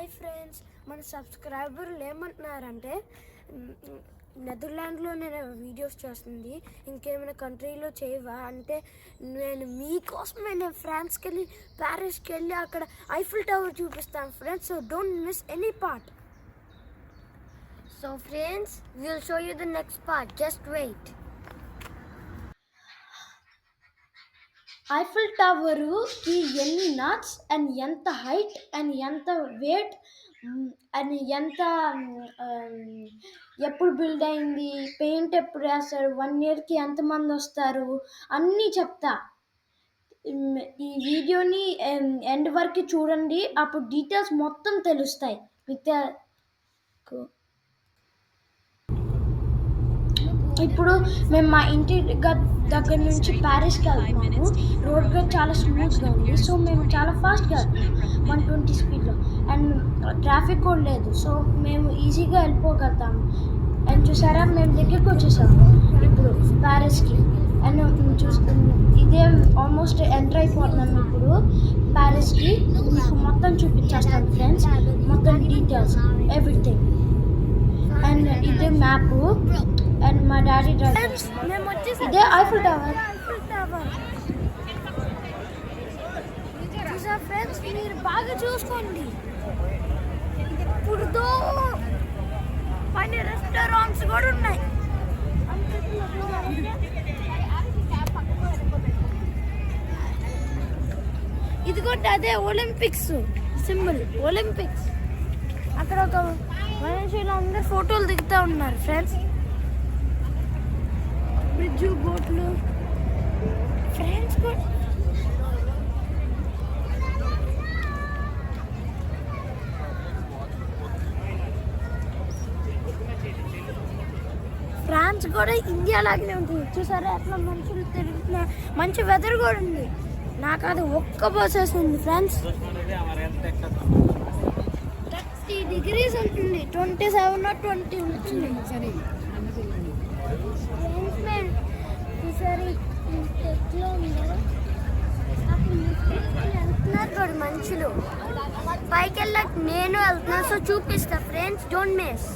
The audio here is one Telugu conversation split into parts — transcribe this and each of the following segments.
హాయ్ ఫ్రెండ్స్ మన సబ్స్క్రైబర్లు ఏమంటున్నారంటే నెదర్లాండ్లో నేను వీడియోస్ చేస్తుంది ఇంకేమైనా కంట్రీలో చేయవా? అంటే నేను మీకోసమే నేను ఫ్రాన్స్కి వెళ్ళి ప్యారిస్కి వెళ్ళి అక్కడ ఐఫిల్ టవర్ చూపిస్తాను friends so don't miss any part. So friends will show you the next part just wait. Eiffel టవరుకి ఎన్ని నాట్స్ అండ్ ఎంత హైట్ అండ్ ఎంత వెయిట్ అండ్ ఎంత ఎప్పుడు బిల్డ్ అయింది పెయింట్ ఎప్పుడు వేస్తారు వన్ ఇయర్కి ఎంతమంది వస్తారు అన్నీ చెప్తా. ఈ వీడియోని ఎండ్ వరకు చూడండి అప్పుడు డీటెయిల్స్ మొత్తం తెలుస్తాయి. మీకు ఇప్పుడు మేము మా ఇంటి దగ్గర నుంచి ప్యారిస్కి వెళ్తున్నాము. రోడ్ కూడా చాలా స్మూత్గా ఉంది. సో మేము చాలా ఫాస్ట్గా వెళ్తున్నాము. వన్ ట్వంటీ స్పీడ్లో. అండ్ ట్రాఫిక్ కూడా లేదు. సో మేము ఈజీగా వెళ్ళిపోగలుగుతాము. అండ్ చూసారా? మేము దగ్గరికి వచ్చేసాము. ఇప్పుడు ప్యారిస్కి అండ్ చూస్తున్నాము ఇదే ఆల్మోస్ట్ ఎంటర్ అయిపోతున్నాము ఇప్పుడు ప్యారిస్కి మీకు మొత్తం చూపించేస్తాను ఫ్రెండ్స్ మొత్తం డీటెయిల్స్ ఎవ్రీథింగ్ అండ్ ఇదే మ్యాప్ అండ్ మా డాడీ డ్రైవ్ ఫ్రెండ్స్ మేము వచ్చేసి ఇదే ఐఫిల్ టవర్ ఫ్రెండ్స్ మీరు బాగా చూసుకోండి. ఇది ఎప్పుడుదో పైన రెస్టారెంట్స్ కూడా ఉన్నాయి. ఇదిగోండి అదే ఒలింపిక్స్ సింబల్ ఒలింపిక్స్ అక్కడ ఒక మనుషులు అందరు ఫోటోలు దిగుతూ ఉన్నారు ఫ్రెండ్స్ బ్రిడ్జ్ బోట్లు. ఫ్రెండ్స్ కూడా. ఫ్రాన్స్ కూడా ఇండియా లాగానే ఉంటుంది చూసారా? అట్లా మనుషులు తిరుగుతున్నా మంచి వెదర్ కూడా ఉంది. నాకు అది ఒక్క బస్ వేసింది ఫ్రెండ్స్. థర్టీ డిగ్రీస్ ఉంటుంది. ట్వంటీ సెవెన్ ట్వంటీ ఉంటుంది ఫ్రెండ్స్ మేము ఈసారి ఎట్లా ఉందో అక్కడ వెళ్తున్నారు మనుషులు. పైకి వెళ్ళక నేను వెళ్తున్నా. సో చూపిస్తా friends don't miss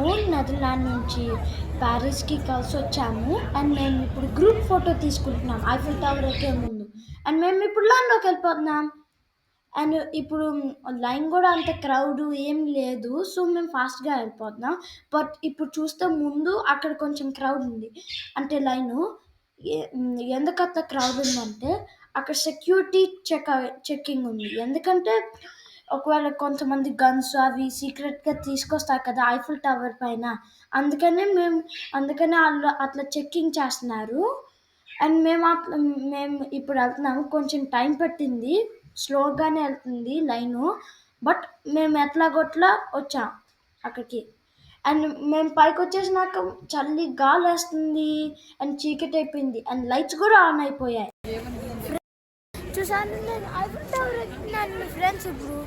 own Netherland నుంచి ప్యారిస్కి కలిసి వచ్చాము. అండ్ మేము ఇప్పుడు గ్రూప్ ఫోటో తీసుకుంటున్నాం. ఐఫిల్ టవర్ ఒకే ముందు. అండ్ మేము ఇప్పుడు లైన్లోకి వెళ్ళిపోతున్నాం. అండ్ ఇప్పుడు లైన్ కూడా అంత క్రౌడ్ ఏం లేదు. సో మేము ఫాస్ట్గా వెళ్ళిపోతున్నాం. బట్ ఇప్పుడు చూస్తే ముందు అక్కడ కొంచెం క్రౌడ్ ఉంది. అంటే లైను ఎందుకు అంత క్రౌడ్ ఉందంటే అక్కడ సెక్యూరిటీ చెక్ చెక్కింగ్ ఉంది. ఎందుకంటే ఒకవేళ కొంతమంది గన్స్ అవి సీక్రెట్గా తీసుకొస్తారు కదా ఐఫుల్ టవర్ పైన. అందుకనే మేము అందుకనే వాళ్ళు అట్లా చెక్కింగ్ చేస్తున్నారు. అండ్ మేము అట్లా మేము ఇప్పుడు వెళ్తున్నాము. కొంచెం టైం పట్టింది. స్లోగానే వెళ్తుంది లైను. బట్ మేము ఎట్లాగొట్లా వచ్చాం అక్కడికి. అండ్ మేము పైకి వచ్చేసినాక చల్లి గాలి వేస్తుంది అండ్ చీకటి అయిపోయింది అండ్ లైట్స్ కూడా ఆన్ అయిపోయాయి. చూసాను నేను. ఐఫిల్ టవర్ ఎక్కుతున్నాను మీ ఫ్రెండ్స్ ఇప్పుడు.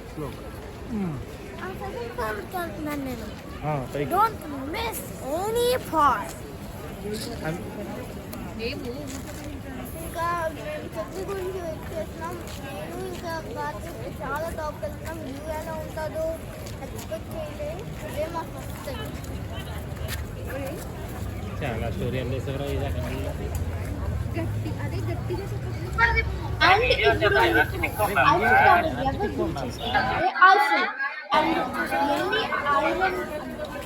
ఆ సెకండ్ ఫ్లోర్కి వెళ్తున్నాను నేను. Don't miss any part. ఇంకా మేము చెట్టు గురించి వెయిట్ చేస్తున్నాం నేను ఇంకా కార్తీక్ చాలా టాప్ వెళ్తున్నాం వ్యూ ఎలా ఉంటుందో ఎక్స్పెక్ట్ చేయలేదు ఇదే మా ఫస్ట్ టైం చాలా స్టోరీ వెళ్ళేసారా ఇది అక్కడ అండ్ ఇప్పుడు ఐఫిల్ టవర్ ఎవరు build చేశారంటే ఐఫిల్ అండ్ ఎన్ని iron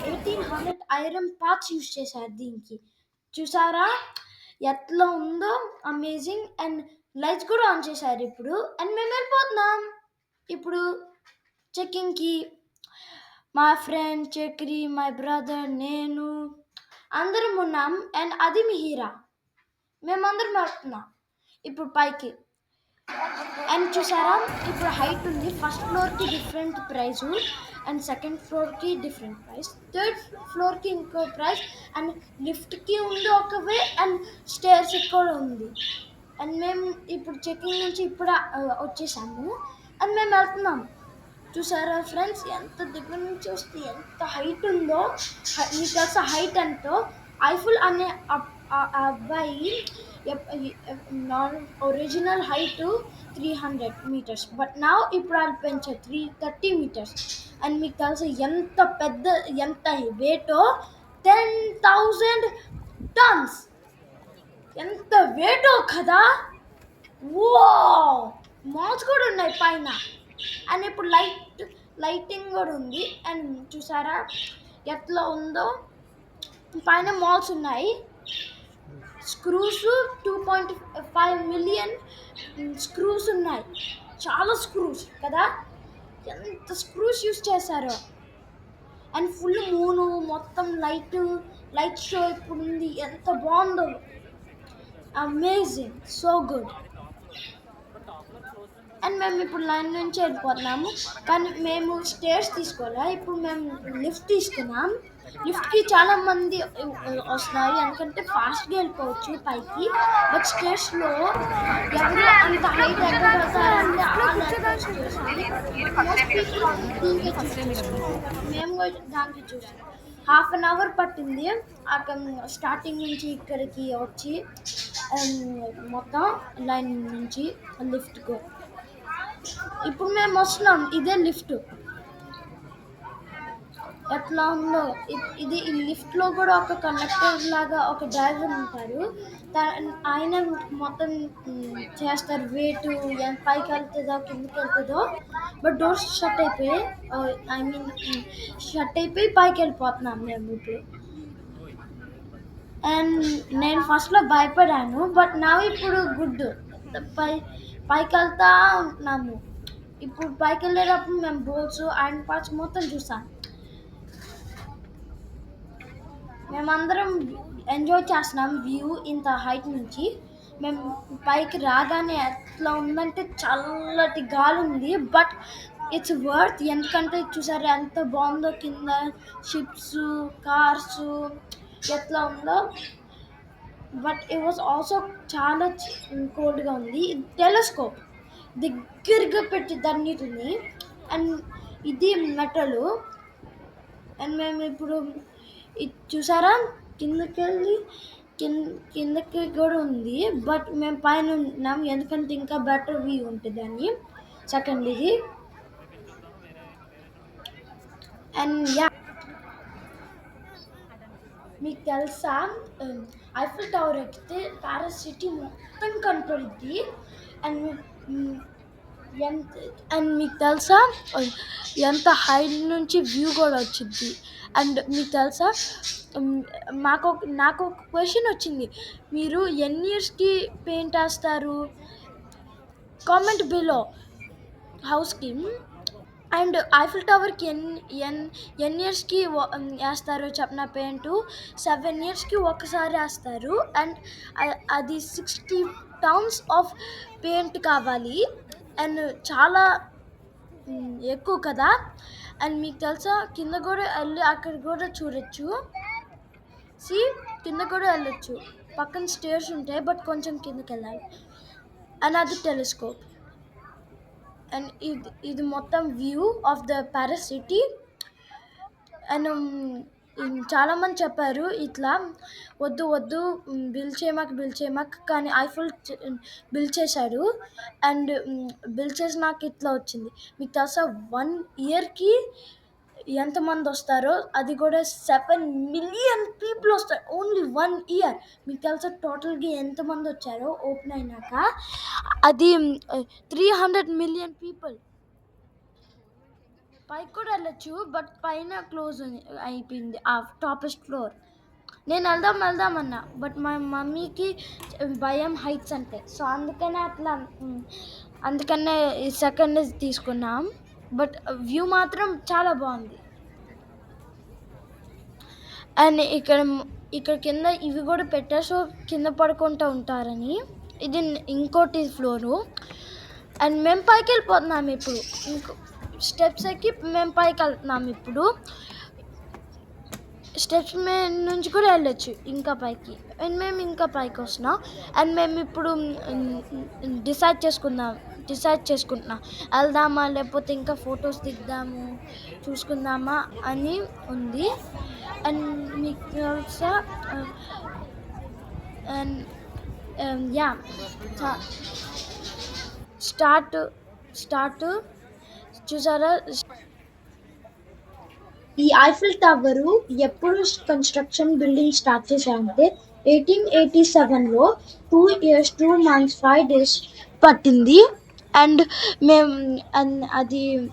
eighteen hundred iron parts use చేశారు దీనికి. చూసారా? ఎట్లా ఉందో అమేజింగ్ అండ్ లైట్స్ కూడా ఆన్ చేశారు ఇప్పుడు. అండ్ మేము వెళ్ళిపోతున్నాం. ఇప్పుడు చెక్కింగ్కి మా ఫ్రెండ్ చక్రి మై బ్రదర్ నేను అందరం ఉన్నాం. అండ్ అది మిహీరా మేమందరం వెళ్తున్నాం. ఇప్పుడు పైకి. అండ్ చూసారా? ఇప్పుడు హైట్ ఉంది. ఫస్ట్ ఫ్లోర్కి డిఫరెంట్ ప్రైజు అండ్ సెకండ్ ఫ్లోర్కి డిఫరెంట్ ప్రైస్ థర్డ్ ఫ్లోర్కి ఇంకో ప్రైస్ అండ్ లిఫ్ట్కి ఉంది ఒక వే అండ్ స్టేర్స్కి కూడా ఉంది. అండ్ మేము ఇప్పుడు చెకింగ్ నుంచి ఇప్పుడు వచ్చేసాము. అండ్ మేము వెళ్తున్నాం. చూసారా ఫ్రెండ్స్ ఎంత దగ్గర నుంచి వస్తే ఎంత హైట్ ఉందో మీకు తెలుసా హైట్ ఎంతో? ఐఫుల్ అనే ఆ అబ్బాయి non original height three hundred metres. But నా ఇప్పుడు వాళ్ళు పెంచారు త్రీ థర్టీ మీటర్స్. అండ్ మీకు తెలుసు ఎంత పెద్ద ఎంత వెయిటో? Ten thousand tons. ఎంత వెయిటో కదా? ఓ మాల్స్ కూడా ఉన్నాయి పైన. అండ్ ఇప్పుడు లైట్ లైటింగ్ కూడా ఉంది. అండ్ చూసారా? ఎట్లా ఉందో? పైన మాల్స్ ఉన్నాయి. Screws two point five million screws ఉన్నాయి. చాలా స్క్రూస్ కదా? ఎంత స్క్రూస్ యూస్ చేశారో. అండ్ ఫుల్ మూను మొత్తం లైట్ లైట్ షో ఇప్పుడు ఉంది ఎంత బాగుందో. అమేజింగ్ సో గుడ్ అండ్ మేము ఇప్పుడు లైన్ నుంచి వెళ్ళిపోతున్నాము. కానీ మేము స్టేర్స్ తీసుకోవాలి? ఇప్పుడు మేము లిఫ్ట్ తీసుకున్నాం. లిఫ్ట్కి చాలా మంది వస్తున్నారు. ఎందుకంటే ఫాస్ట్గా వెళ్ళిపోవచ్చు పైకి. బట్ స్టేర్స్లో ఎవరు అంత హైట్ మేము దానికి చూసాం హాఫ్ అన్ అవర్ పట్టింది. అక్కడ స్టార్టింగ్ నుంచి ఇక్కడికి వచ్చి um, మొత్తం లైన్ నుంచి లిఫ్ట్కు ఇప్పుడు మేము వస్తున్నాం. ఇదే లిఫ్ట్. ఎట్లా ఉందో ఇది ఈ లిఫ్ట్లో కూడా ఒక కండక్టర్ లాగా ఒక డ్రైవర్ ఉంటారు ఆయన మొత్తం చేస్తారు. వెయిట్ పైకి వెళ్తుందో కిందకి వెళ్తుందో. బట్ డోర్స్ షట్ అయిపోయి ఐ మీన్ షట్ అయిపోయి పైకి వెళ్ళిపోతున్నాం మేము ఇప్పుడు. అండ్ నేను ఫస్ట్లో భయపడాను బట్ నా ఇప్పుడు గుడ్ పై పైకి వెళ్తా ఉంటున్నాము ఇప్పుడు పైకి వెళ్ళేటప్పుడు మేము బోల్స్ అండ్ పార్ట్స్ మొత్తం చూసాం. మేమందరం ఎంజాయ్ చేస్తున్నాం వ్యూ ఇంత హైట్ నుంచి. మేము పైకి రాగానే ఎట్లా ఉందంటే చల్లటి గాలి ఉంది. బట్ ఇట్స్ వర్త్ ఎందుకంటే చూసారా ఎంత బాగుందో కింద షిప్స్ కార్స్ ఎట్లా ఉందో. బట్ ఇట్ వాస్ ఆల్సో చాలా కోల్డ్గా ఉంది. టెలిస్కోప్ దగ్గరగా పెట్టి దాన్నిటిని అండ్ ఇది మెటలు. అండ్ మేము ఇప్పుడు ఇది చూసారా? కిందకెళ్ళి కింద కిందకి కూడా ఉంది. బట్ మేము పైన ఉన్నాం. ఎందుకంటే ఇంకా బెటర్ వ్యూ ఉంటుంది అని. సెకండ్ ఇది. అండ్ యా మీకు తెలుసా? ఐఫిల్ టవర్ ఎక్కితే ప్యారిస్ సిటీ మొత్తం కనపడుద్ది. అండ్ ఎంత అండ్ మీకు తెలుసా? ఎంత హైట్ నుంచి వ్యూ కూడా వచ్చింది అండ్ మీకు తెలుసా? మాకు నాకు ఒక క్వశ్చన్ వచ్చింది. మీరు ఎన్ని ఇయర్స్కి పెయింట్ వేస్తారు? కామెంట్ బిలో హౌస్కి అండ్ ఐఫిల్ టవర్కి ఎన్ని ఎన్ ఎన్ని ఇయర్స్కి వేస్తారు చెప్పిన పెయింట్ సెవెన్ ఇయర్స్కి ఒకసారి వేస్తారు. అండ్ అది సిక్స్టీ టౌన్స్ ఆఫ్ పెయింట్ కావాలి. అండ్ చాలా ఎక్కువ కదా? అండ్ మీకు తెలుసా కింద కూడా వెళ్ళి అక్కడ కూడా చూడొచ్చు. సి కింద కూడా వెళ్ళొచ్చు. పక్కన స్టేర్స్ ఉంటాయి బట్ కొంచెం కిందకి వెళ్ళాలి అండ్ అది టెలిస్కోప్. అండ్ ఇది ఇది మొత్తం view of the Paris city. And చాలామంది చెప్పారు ఇట్లా వద్దు వద్దు బిల్ చేయమాక బిల్ చేయమాక కానీ ఐఫుల్ బిల్ చేశాడు అండ్ బిల్ చేసినాక ఇట్లా వచ్చింది. మీకు తెలుసా వన్ ఇయర్కి ఎంతమంది వస్తారో అది కూడా సెవెన్ మిలియన్ పీపుల్ వస్తారు ఓన్లీ వన్ ఇయర్ మీకు తెలుసా టోటల్గా ఎంతమంది వచ్చారో ఓపెన్ అయినాక? అది త్రీ హండ్రెడ్ మిలియన్ పీపుల్ పైకి కూడా వెళ్ళొచ్చు బట్ పైన క్లోజ్ అయిపోయింది. ఆ టాపెస్ట్ ఫ్లోర్ నేను వెళ్దాం వెళ్దాం అన్నా. బట్ మా మమ్మీకి భయం హైట్స్ అంటే. సో అందుకనే అట్లా అందుకనే సెకండ్ తీసుకున్నాం. బట్ వ్యూ మాత్రం చాలా బాగుంది. అండ్ ఇక్కడ ఇక్కడ కింద ఇవి కూడా పెట్టారు సో కింద పడుకుంటూ ఉంటారని. ఇది ఇంకోటి ఫ్లోరు. అండ్ మేము పైకి వెళ్ళిపోతున్నాం ఇప్పుడు. ఇంకో స్టెప్స్ ఎక్కి మేము పైకి వెళ్తున్నాం ఇప్పుడు. స్టెప్స్ మే నుంచి కూడా వెళ్ళొచ్చు ఇంకా పైకి. అండ్ మేము ఇంకా పైకి వస్తున్నాం. అండ్ మేము ఇప్పుడు డిసైడ్ చేసుకుందాం. డిసైడ్ చేసుకుంటున్నా. వెళ్దామా లేకపోతే ఇంకా ఫొటోస్ దిగుదాము చూసుకుందామా అని ఉంది. అండ్ మీకు తెలుసా అండ్ యా స్టార్ట్ స్టార్ట్ చూసారా? ఈ ఐఫిల్ టవర్ ఎప్పుడు కన్స్ట్రక్షన్ బిల్డింగ్ స్టార్ట్ చేశారంటే ఎయిటీన్ ఎయిటీ సెవెన్లో two years two months five days పట్టింది. అండ్ మేము అన్- అది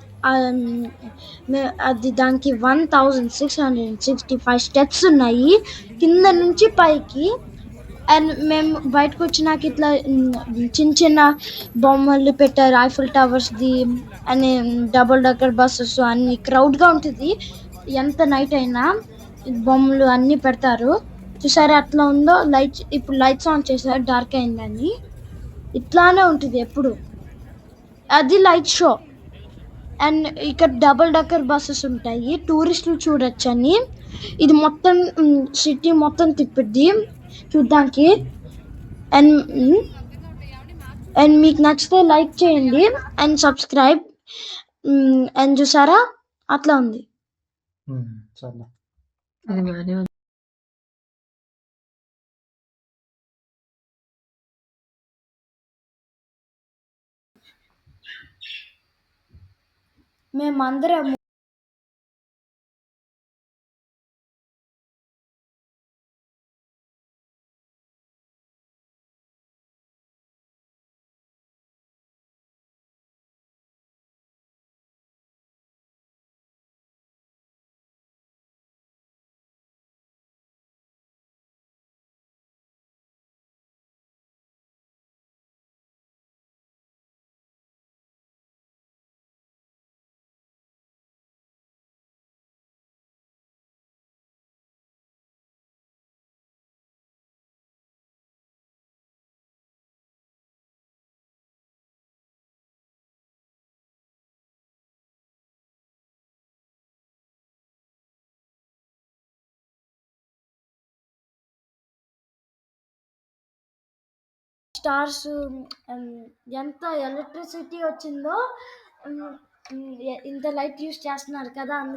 మే- అది దానికి one thousand six hundred sixty five steps ఉన్నాయి. కింద నుంచి పైకి. అండ్ మేము బయటకు వచ్చినాక ఇట్లా చిన్న చిన్న బొమ్మలు పెట్టారు ఐఫిల్ టవర్స్ది అని డబుల్ డక్కర్ బస్సెస్ అన్ని క్రౌడ్గా ఉంటుంది. ఎంత నైట్ అయినా బొమ్మలు అన్నీ పెడతారు. చూసారా అట్లా ఉందో? లైట్స్ ఇప్పుడు లైట్స్ ఆన్ చేశారు డార్క్ అయిందని. ఇట్లానే ఉంటుంది ఎప్పుడు. అది లైట్ షో. అండ్ ఇక్కడ డబుల్ డక్కర్ బస్సెస్ ఉంటాయి. టూరిస్టులు చూడొచ్చని. ఇది మొత్తం సిటీ మొత్తం తిప్పిద్ది. చూడ్డానికి. అండ్ అండ్ మీకు నచ్చితే లైక్ చేయండి. And subscribe. అండ్ చూసారా? అట్లా ఉంది. చాలా అది స్టార్స్ ఎంత ఎలక్ట్రిసిటీ వచ్చిందో ఇంత లైట్ యూస్ చేస్తున్నారు కదా అందుకు